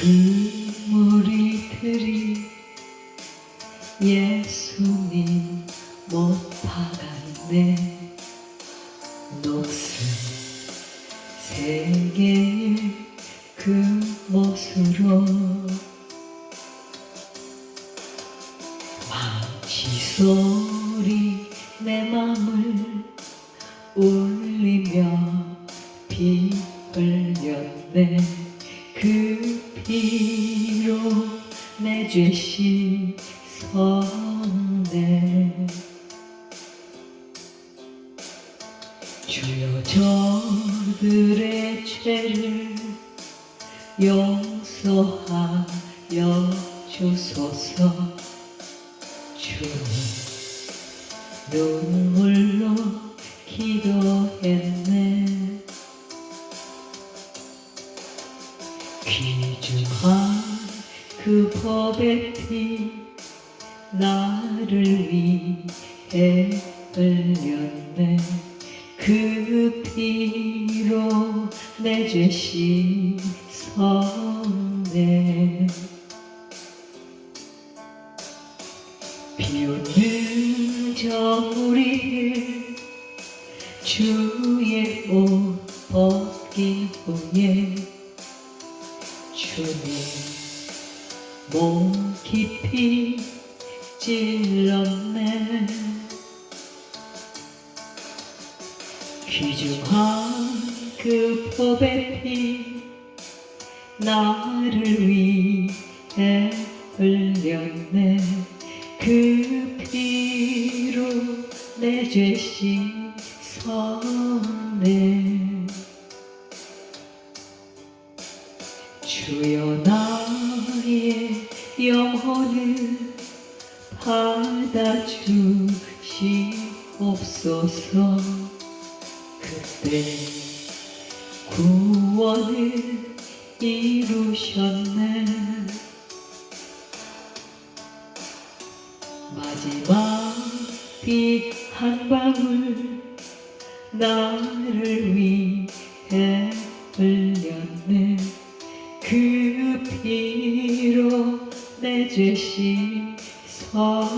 그 무리들이 예수님 못 박았네. 녹슨 세계의 그 못으로 망치 소리 내 맘을 울리며 그 피로 내죄 씻었네 주여 저들의 죄를 용서하여 주소서. 주님 눈물로 기도했네 그 법의 피 나를 위해 흘렸네. 그 피로 내 죄 씻었네. 비오는 저 무리를 주의 옷 벗긴 후에 주님 몸 깊이 찔렀네. 귀중한 그 법의 피 나를 위해 흘렸네. 그 피로 내 죄 씻었네 주여 나의 영혼을 받아주시옵소서. 그때 구원을 이루셨네. 마지막 비한 방울 나를 위해 그 피로 내죄 씻었네